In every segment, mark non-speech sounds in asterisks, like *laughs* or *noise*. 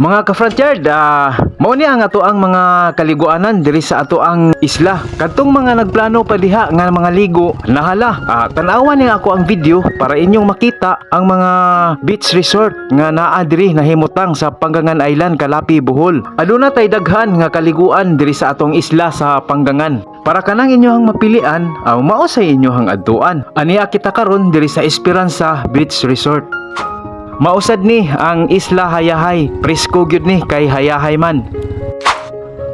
Mga ka-frontyard, ah, mao ni ang ato ang mga kaliguanan diri sa ato ang isla. Kadtong mga nagplano pa diha nga mga ligo, nahala. Ah, tanawan ni ako ang video para inyong makita ang mga beach resort nga naa diri nahimutang sa Panggangan Island, Kalapi, Bohol. Aduna tay daghan nga kaliguan diri sa atong isla sa Panggangan. Para kanang inyohang mapilian, aw mao sa inyohang adtuan. Aniya kita karon diri sa Esperanza Beach Resort. Mausad ni ang Isla Hayahay. Presko gyud ni kay Hayahay man.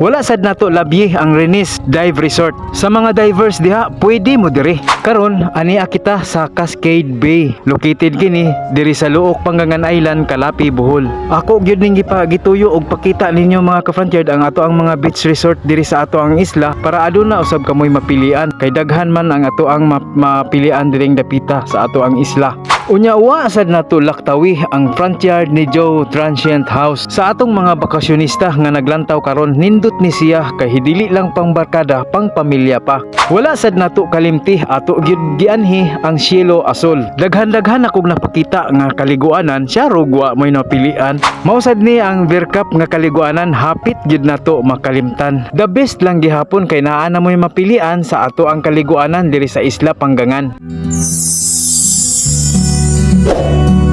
Wala sad nato labyi ang Renis Dive Resort. Sa mga divers diha, pwede mo diri. Karon ani kita sa Cascade Bay. Located kini diri sa Luok Panggangan Island, Kalapi, Bohol. Ako gyud ning gipagituyo og pakita ninyo mga ka-frontier ang ato ang mga beach resort diri sa ato ang isla para aduna usab kamoy mapilian kay daghan man ang ato ang map- mapilian diring dapita sa ato ang isla. Unya wa sad nato laktawi ang front yard ni Joe Transient House. Sa atong mga bakasyonista nga naglantaw karon nindot ni siya kay hidili lang pang barkada pang pamilya pa. Wala sad nato kalimti ato gyud gianhi ang Cielo Azul. Daghan-daghan akong napakita nga kaliguanan siya rugwa mo'y napilian. Mausad ni ang Vercup nga kaliguanan hapit gyud nato makalimtan. The best lang gihapon kay naa na mo'y mapilian sa ato ang kaliguanan diri sa Isla Panggangan. Yeah.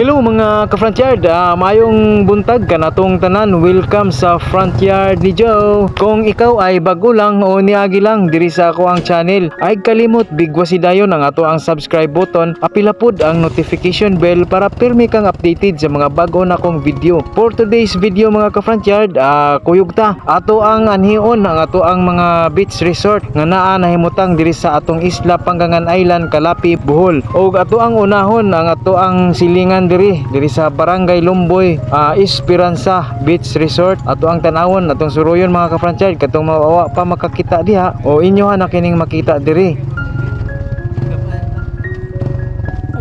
Hello mga ka-frontyard, Ah, mayong buntag ka natong tanan, welcome sa Frontyard ni Joe. Kung ikaw ay bago lang o niagi lang diri sa ako ang channel, ay kalimot bigwa si dayon ang ato ang subscribe button, apilapod ang notification bell para pirmi kang updated sa mga bago na kong video. For today's video mga ka-frontyard, ah, kuyog ta, ato ang anhion ang ato ang mga beach resort nga naa nahimutang diri sa atong isla Panggangan Island, Kalapi, Bohol. O ato ang unahon ang ato ang silingan diri diri sa Barangay Lumboy, ah, Esperanza Beach Resort. Ato ang tanawon atong suruyon mga ka-franchise katong mawawa pa makakita diha o inyo na kining makita diri.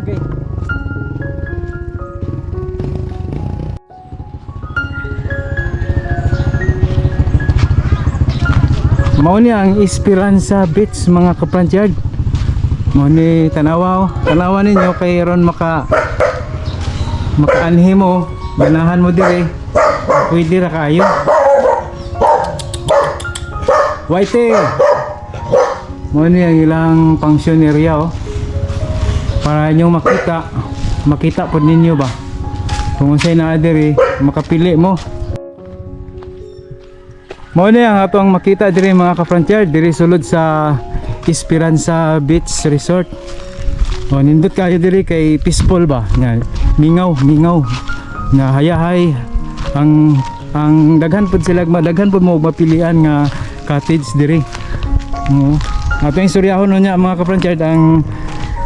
Okay. Mao ang Esperanza Beach mga. Mao ni tanawa. Tanawa ninyo kay ron maka makaanhi mo, ganahan mo dire. Pwede ra kayo. White. Mao ni ang ilang area oh. Para inyo makita, makita pod ninyo ba. Kung unsay naa dire, makapili mo. Mao ni ang atong makita diri mga ka-frontier diri sulod sa Esperanza Beach Resort. O nindot kayo diri kay peaceful ba? Nga mingaw, mingaw. Nga hayahay ang ang daghan pud sila daghan pud mo mapilian nga cottage diri. Oo. Ato yung suryahon niya mga ka-frontier ang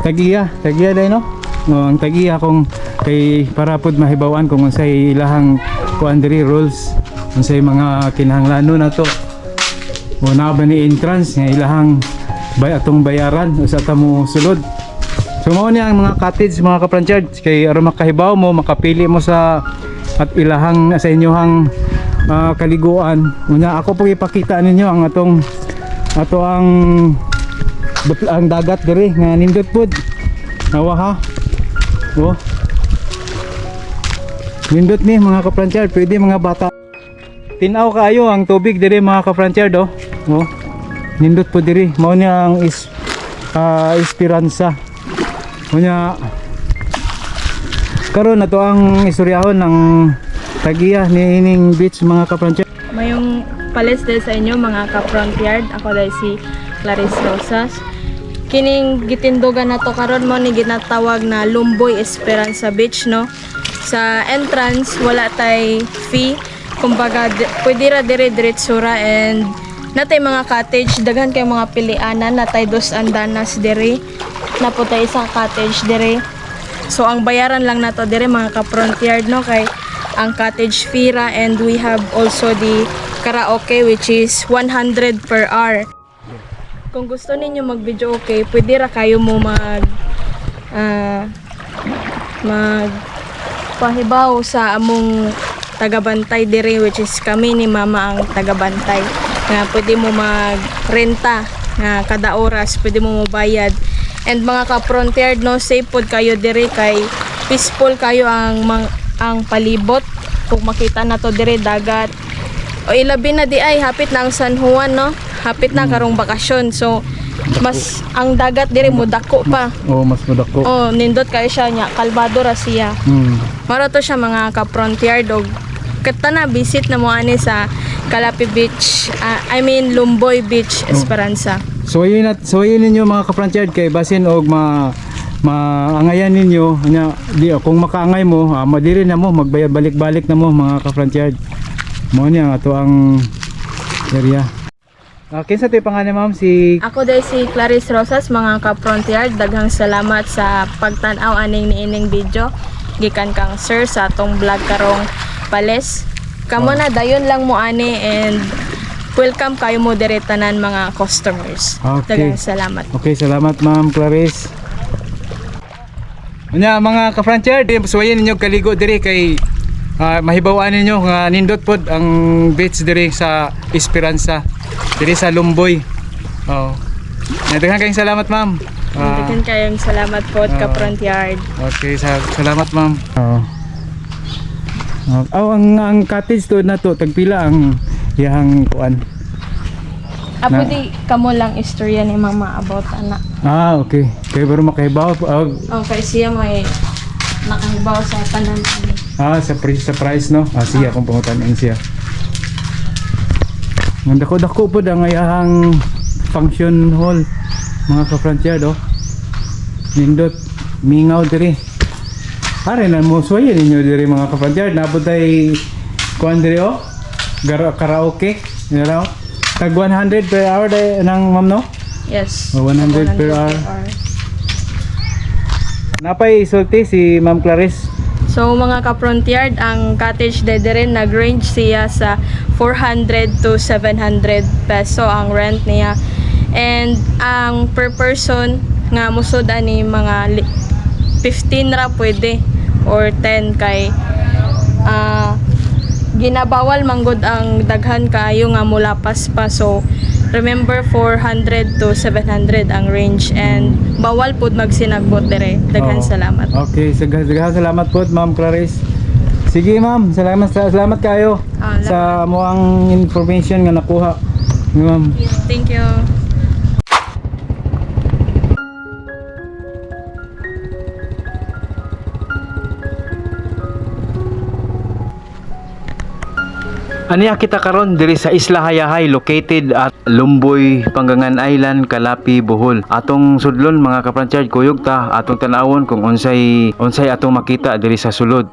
tagiya, tagiya dai no. No, ang tagiya kung kay para pud mahibawan kung unsay ilahang kuan diri rules unsay mga kinahanglanon na to o na ba ni entrance nga ilahang bay atong bayaran o sa tamo sulod so mao ni ang mga cottage mga kapranchard kay aron makahibaw mo makapili mo sa at ilahang sa inyohang ah, kaliguan unya ako po ipakita ninyo ang atong ato ang ang dagat diri nga nindot pud nawa ha oh nindot ni mga kapranchard pwede mga bata Tinaw kaayo ang tubig diri mga ka-frontier do. Oh. Nindot po diri. Mao niya ang is ah, Esperanza. Niya karon na to ang istoryahon ng tagiya ni ining beach mga ka-frontier. Mayong palis dahil sa inyo mga ka-front yard. Ako dahil si Clarice Rosas. Kining gitindogan na to karon mo ni ginatawag na Lumboy Esperanza Beach no. Sa entrance wala tay fee. Kumbaga pwede ra dire diretsura and natay mga cottage daghan kay mga pilianan natay dos andanas dire. Naputay isang cottage dire. So ang bayaran lang nato dire mga ka-front yard no kay ang cottage fee ra and we have also the karaoke which is 100 per hour. Kung gusto ninyo mag-video okay, pwede ra kayo mo mag ah, mag pahibaw sa among tagabantay dire which is kami ni mama ang tagabantay nga pwede mo magrenta nga kada oras pwede mo mabayad And mga ka-frontier, no, safe pod kayo diri kay peaceful kayo ang mang, ang palibot. Kung makita na to diri dagat. O ilabi na di ay hapit na ang San Juan, no? Hapit na karong bakasyon. So mas ang dagat diri mo dako pa. Oh, mas madako. Oh, nindot kayo siya nya kalbado ra siya. Hmm. Maro to siya mga ka-frontier dog. Kata na visit na mo ani sa Calapi Beach, ah, I mean Lumboy Beach, Esperanza. So ayun at so ayun ninyo mga ka-franchise kay basin og ma maangayan ninyo nya di kung makaangay mo ah, madiri na mo magbayad balik-balik na mo mga ka-franchise. Mo niya ato ang area. Ah, kinsa tay pangalan ma'am si Ako day si Clarice Rosas, mga ka-frontier. Daghang salamat sa pagtanaw aning niining video. Gikan kang sir sa atong vlog karong pales. Kamo na dayon lang mo ani and welcome kayo mo dire tanan mga customers. Okay. Daghang salamat. Okay, salamat ma'am Clarice. Unya mga ka-franchise, suwayin ninyo kaligo diri kay ah, mahibawaan ninyo nga nindot pod ang beach diri sa Esperanza. Diri sa Lumboy. Oh. Nadaghang kayong salamat ma'am. Ah, Daghang kayong salamat po ah. ka-frontier. okay, sa, salamat ma'am. Oo. Oh. Oh, ang ang cottage to na to tagpila ang iyang kuan. Apo Na- di kamo lang istorya ni mama about ana. Ah, okay. Kay pero makahibaw ah, Okay, siya may nakahibaw sa tanan. Ah, sa price, sa price no? Ah, siya kung pangutanan siya. Ang dako-dako po ang ayahang function hall. Mga ka-frontier do. Nindot, mingaw diri. Pare na mo suwayan ninyo diri mga ka-frontier. Nabot ay kuan diri oh. Gara karaoke. You know? Tag 100 per hour day nang ma'am no? Yes. Oh, 100 per hour. Napay isulti si Ma'am Clarice. So mga ka-frontier, ang cottage de rin nag-range siya sa 400 to 700 peso ang rent niya. And ang per person nga musod ani mga li- 15 ra pwede or 10 kay ah ginabawal manggod ang daghan kayo nga mulapas pa so remember 400 to 700 ang range and bawal pud magsinagbot dire daghan Oo. salamat Okay, sige, sige, salamat po, Ma'am Clarice. Sige, Ma'am. Salamat sa salamat kayo Ah, sa mo ang information nga nakuha. Ma'am. Thank you. Aniya kita karon diri sa Isla Hayahay located at Lumboy, Panggangan Island, Kalapi, Bohol. Atong sudlon mga kapransyad kuyog ta atong tanawon kung unsay unsay atong makita diri sa sulod.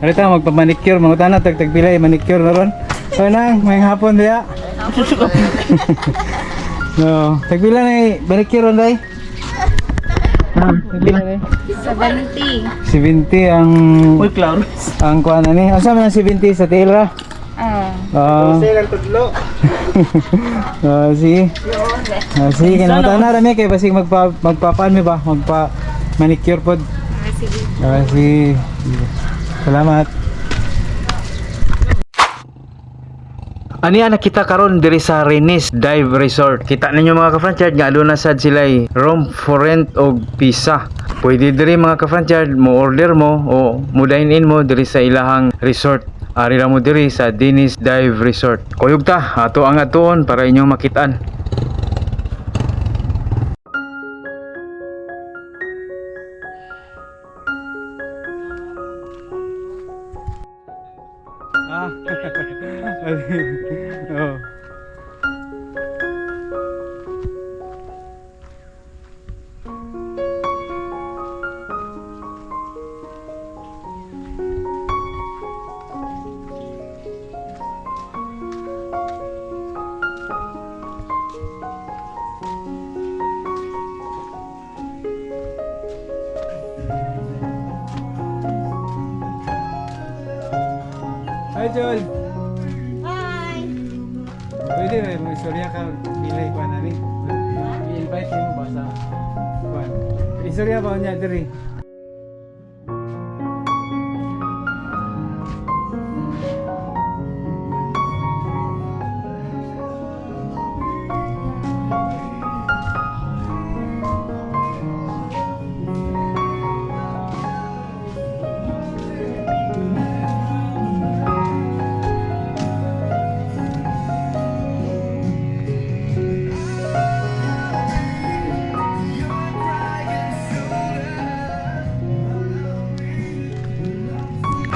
Alita magpa-manicure, mga tana tag tagpila manicure na ron. So nang may hapon diya. *laughs* No, tagpila na eh. Balik yun, Ronday. Ah, tagpila na eh. 70. 70 ang... Uy, *laughs* Ang kuha na ni. Asa man ang 70 sa Tira? Ah. Ah. *laughs* Ah, sige. Ah, sige, kinamutan na rami kay basig magpa magpapaan mi ba? Magpa manicure pod. Ah, sige. Sige. Salamat. Ani ana kita karon diri sa Renis Dive Resort. Kita ninyo mga ka-franchise nga aduna sad sila room for rent og pisa. Pwede diri mga ka-franchise mo order mo o mo dine in mo diri sa ilahang resort. Ari ra mo diri sa Dennis Dive Resort. Kuyog ta, ato ang atuon para inyong makitaan. Joel. Hi. Pwede ba mo istorya ka bilay ko na ni? I-invite mo ba sa? Istorya ba niya diri?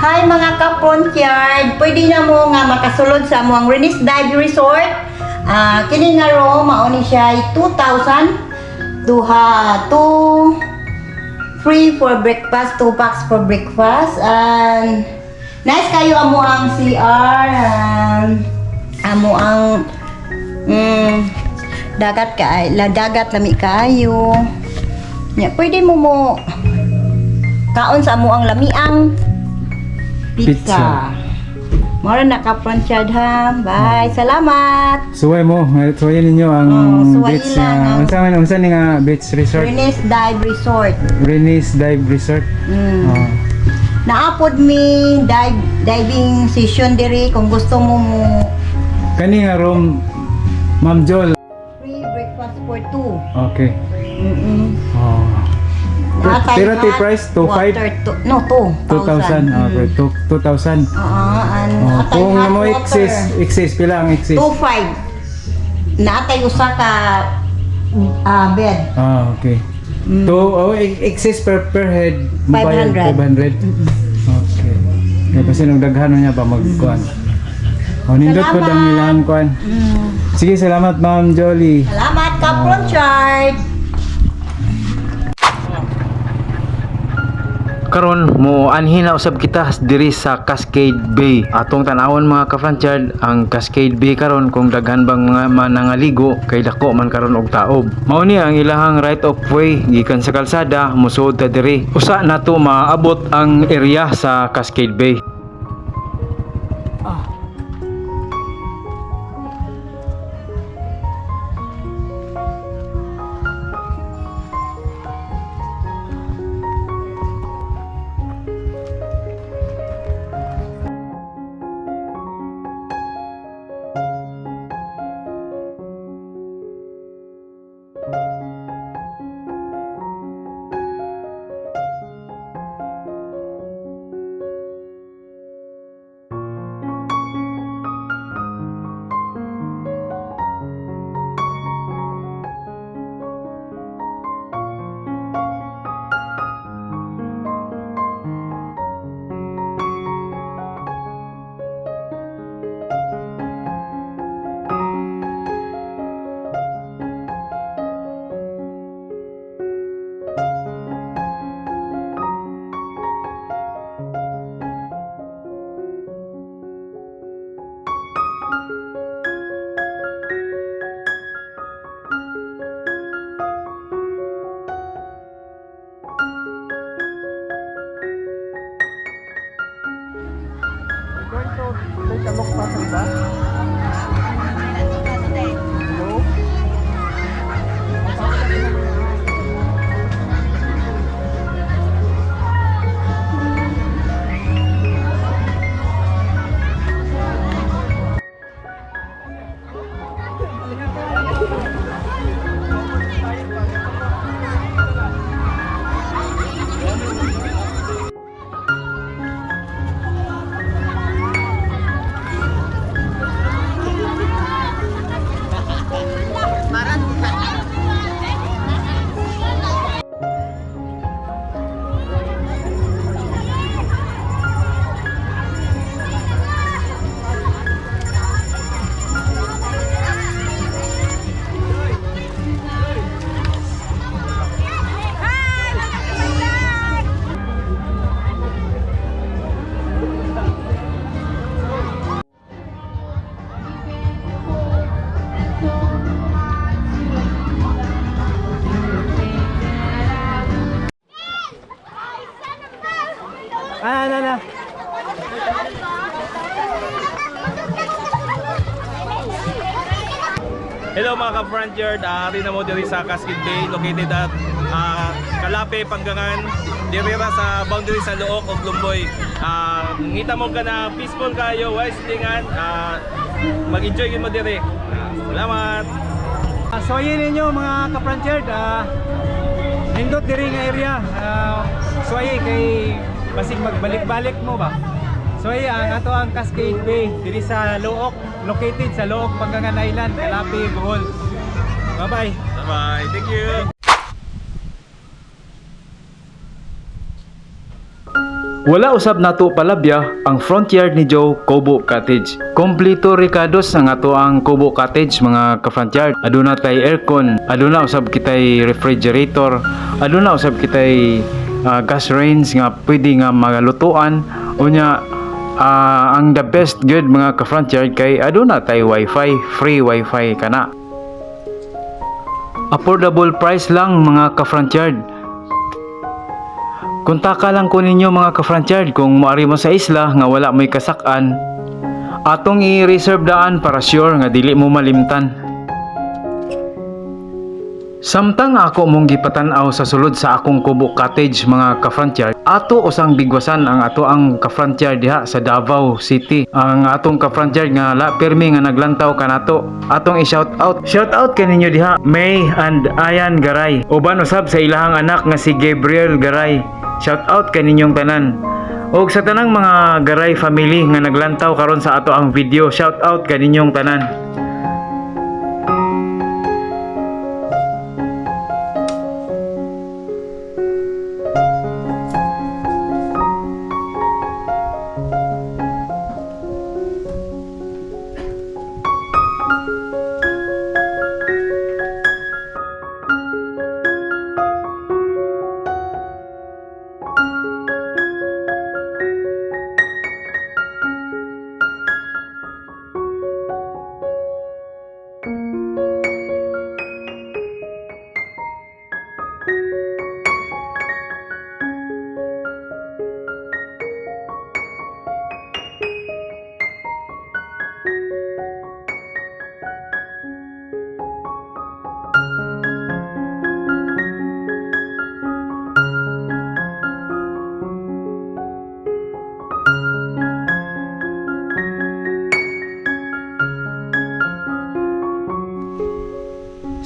Hi mga ka-frontyard, pwede na mo nga makasulod sa among Renis Dive Resort. Ah, kini nga ro mao ni siya ay 2,000 duha two free for breakfast, two packs for breakfast. And nice kayo amo ang CR, and amo ang mm, dagat ka la dagat lami kayo. Nya pwede mo mo kaon sa amo ang lamiang Pizza. Mora na ka pransyad ha. Bye. Salamat. Suway mo, suwayan ninyo ang Oh, suwayin beach lang na ang- unsa man unsa ni nga beach resort? Renes Dive Resort. Renis Dive Resort. Mm. Oh. Naapod mi dive diving session diri kung gusto mo mo Kani nga room Ma'am Joel. free breakfast for two. Okay. Mm-mm. Oh. Natay Pero ti hot price, 2,500? water, two- no, two. 2,000. Mm. Okay, two- 2,000. Oo, and Oh, atay kung hot mo water. excess, excess pila ang excess? 2,500. Naatay usa ka ah, bed. Ah, okay. Mm. To, oh, e- excess per per head, 500. 500. Okay. Kaya kasi nung daghano niya ba magkuan. Oh, nindot po Salamat. ang ilang. Mm. Sige, salamat Ma'am Jolly. Salamat ka, Pronchard. Karon mo anhin na usab kita diri sa Cascade Bay. Atong tanawon mga ka-franchise ang Cascade Bay karon kung daghan bang mga manangaligo kay dako man karon og taob. Mao ni ang ilahang right of way gikan sa kalsada musuod ta diri. Usa na to maabot ang area sa Cascade Bay. Hello mga ka-frontyard, uh, rin mo diri sa Cascade Bay, located at ah, Kalape, Panggangan, dirira sa boundary sa Look of Lumboy. Ah, ngita mo ka na peaceful kayo, wise lingan, ah, mag-enjoy mo diri. Ah, salamat! Uh, so yun ninyo mga ka-frontier, uh, nindot diri nga area. Uh, so ay kay basig magbalik-balik mo ba? So ay ang ato ang Cascade Bay diri sa Look, located sa Look, Panggangan Island, Kalapi, Bohol. Bye-bye. Bye-bye, thank you! Wala usab nato palabya ang front yard ni Joe Kobo Cottage. Kompleto rikados ang ato ang Kobo Cottage mga ka-front yard. Aduna tay aircon, aduna usab kitay refrigerator, aduna usab kitay ah, gas range nga pwede nga magalutuan unya ah, ang the best good mga ka-front yard kay aduna tay wifi, free wifi kana. Affordable price lang mga ka-front yard. Kuntaka lang ko ninyo mga ka-franchard kung maari mo sa isla nga wala mo'y kasakan. Atong i-reserve daan para sure nga dili mo malimtan. Samtang ako mong gipatanaw sa sulod sa akong kubo cottage mga ka-frontier, ato usang bigwasan ang ato ang ka-frontier diha sa Davao City. Ang atong ka-frontier nga la permi nga naglantaw kanato. Atong i-shout out. Shout out kaninyo diha May and Ayan Garay. Uban usab sa ilahang anak nga si Gabriel Garay. Shout out kaninyong tanan. Og sa tanang mga Garay family nga naglantaw karon sa ato ang video, shout out kaninyong tanan.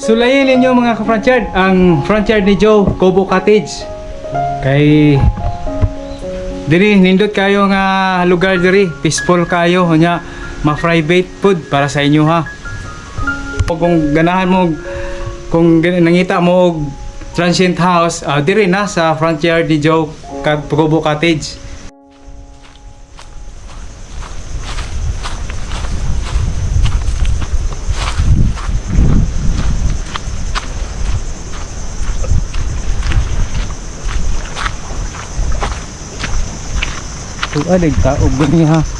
Sulayin ninyo mga ka-frontier ang frontier ni Joe Kobo Cottage. Kay diri nindot kayo nga lugar diri, peaceful kayo nya ma-private food para sa inyo ha. Kung ganahan mo kung nangita mo transient house, ah, diri na sa frontier ni Joe Kobo Cottage. Tuwa dig taog gani ha.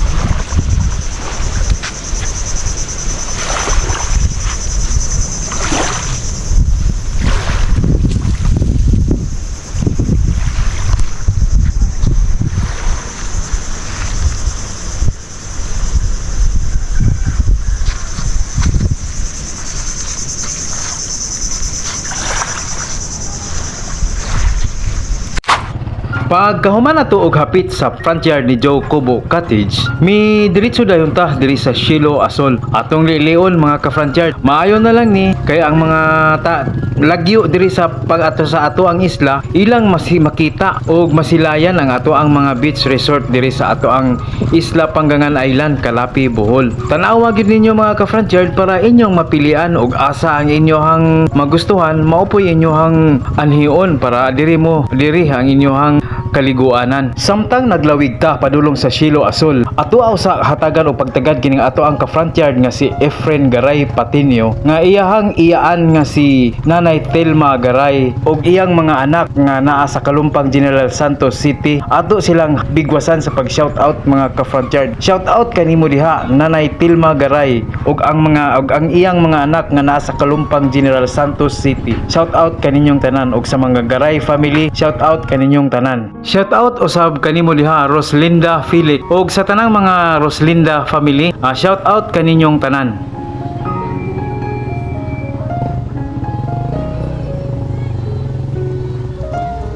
Pag kahuman na og hapit sa front yard ni Joe Kobo Cottage, mi diretso dayon ta diri sa Shilo Asol. Atong lilion mga ka front yard. Maayo na lang ni kay ang mga ta lagyo diri sa pag ato sa ato ang isla, ilang masi makita og masilayan ang ato ang mga beach resort diri sa ato ang Isla Panggangan Island, Kalapi, Bohol. Tanawa gid ninyo mga ka front yard para inyong mapilian og asa ang inyohang magustuhan, maupoy inyohang anhion para diri mo diri ang inyohang kaliguanan. Samtang naglawig ta padulong sa Shilo Asol, ato aw sa hatagan o pagtagad kining ato ang ka-front yard nga si Efren Garay Patinio nga iyahang iyaan nga si Nanay Telma Garay og iyang mga anak nga naa sa Kalumpang General Santos City. Ato silang bigwasan sa pag-shout out mga ka-front yard. Shout out kanimo diha Nanay Telma Garay og ang mga og ang iyang mga anak nga naa sa Kalumpang General Santos City. Shout out kaninyong tanan og sa mga Garay family, shout out kaninyong tanan. Shout out usab kanimo diha Roslinda Felix ug sa tanang mga Roslinda family. Uh, shout out kaninyong tanan.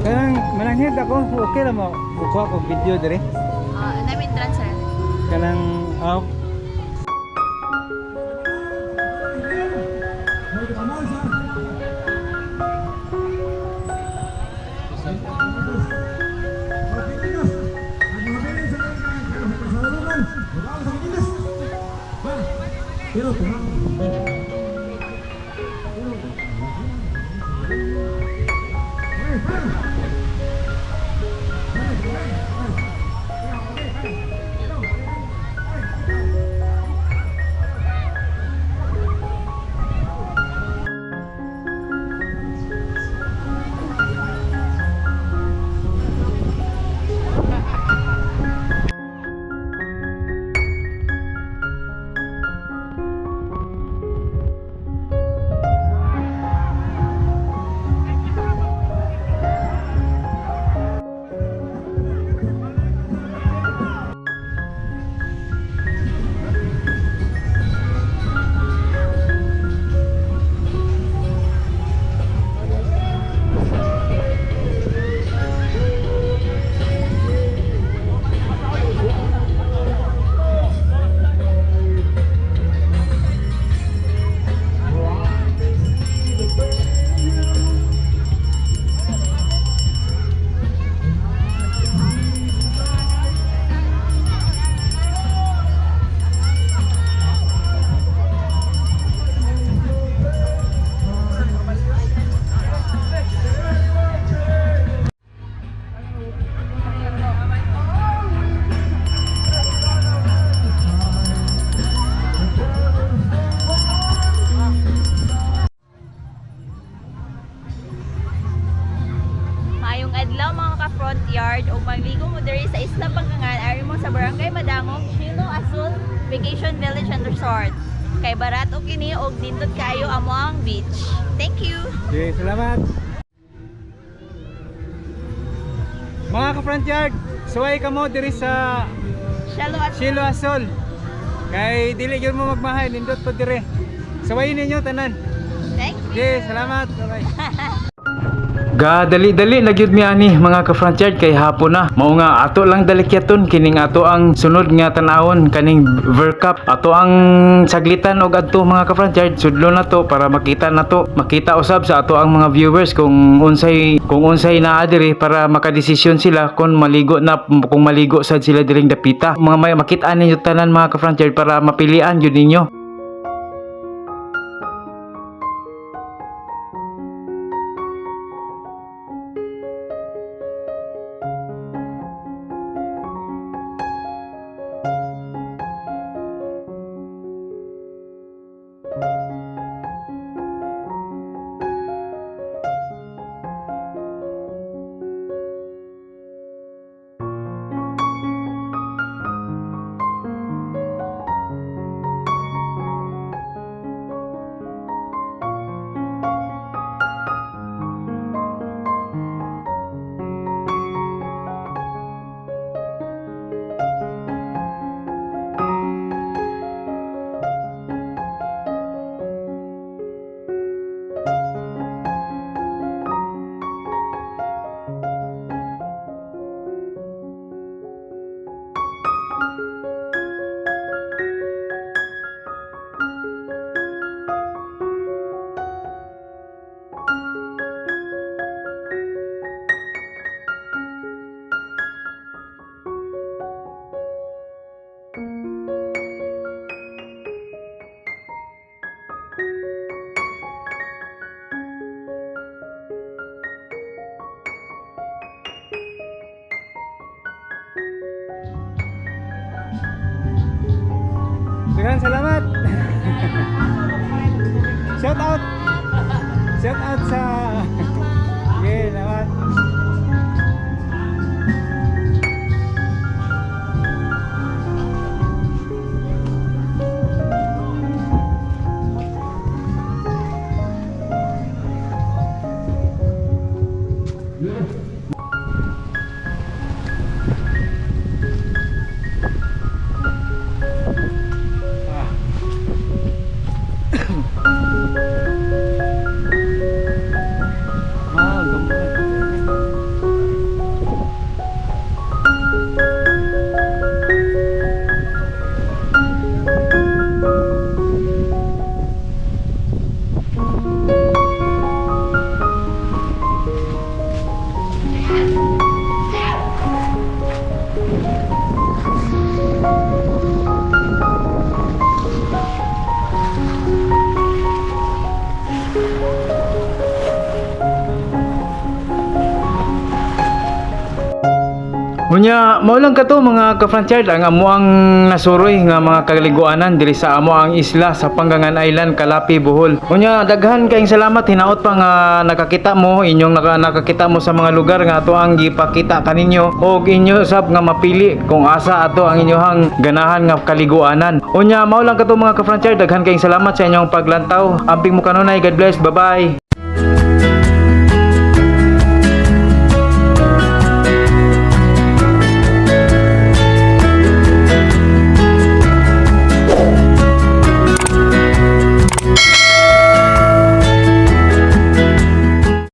Kanang mananghid ako, okay ra mo. Buko ako video dire. Ah, uh, namin transfer. Kanang oh, aw. Mayong Resort. Kay barato kini og nindot kayo amo ang beach. Thank you. Okay, salamat. Mga ka-front yard, suway ka mo diri sa Shalo at Silo Asol. Kay dili gyud mo magmahay nindot pa dire. Suway ninyo tanan. thank you. Okay, salamat. Bye-bye. *laughs* Gadali-dali na gyud mi ani mga ka-front yard kay hapon na. Mao nga ato lang dalikyaton kining ato ang sunod nga tan-awon kaning World Cup. Ato ang saglitan og adto mga ka-front yard sudlo na to para makita na to. Makita usab sa ato ang mga viewers kung unsay kung unsay naa diri para makadesisyon sila kung maligo na kung maligo sad sila diring dapita. Mga may makita ninyo tanan mga ka-front yard para mapilian gyud ninyo. Unya, mao lang ka to mga ka-frontier ang amuang nasuroy nga mga kaliguanan diri sa amuang isla sa Panggangan Island, Kalapi, Bohol. Unya, daghan kaayong salamat hinaot pa nga nakakita mo inyong naka, nakakita mo sa mga lugar nga ato ang gipakita kaninyo og inyo sab nga mapili kung asa ato ang inyohang ganahan nga kaliguanan. Unya, mao lang ka to mga ka-frontier daghan kaayong salamat sa inyong paglantaw. Amping mo kanunay, God bless. Bye-bye.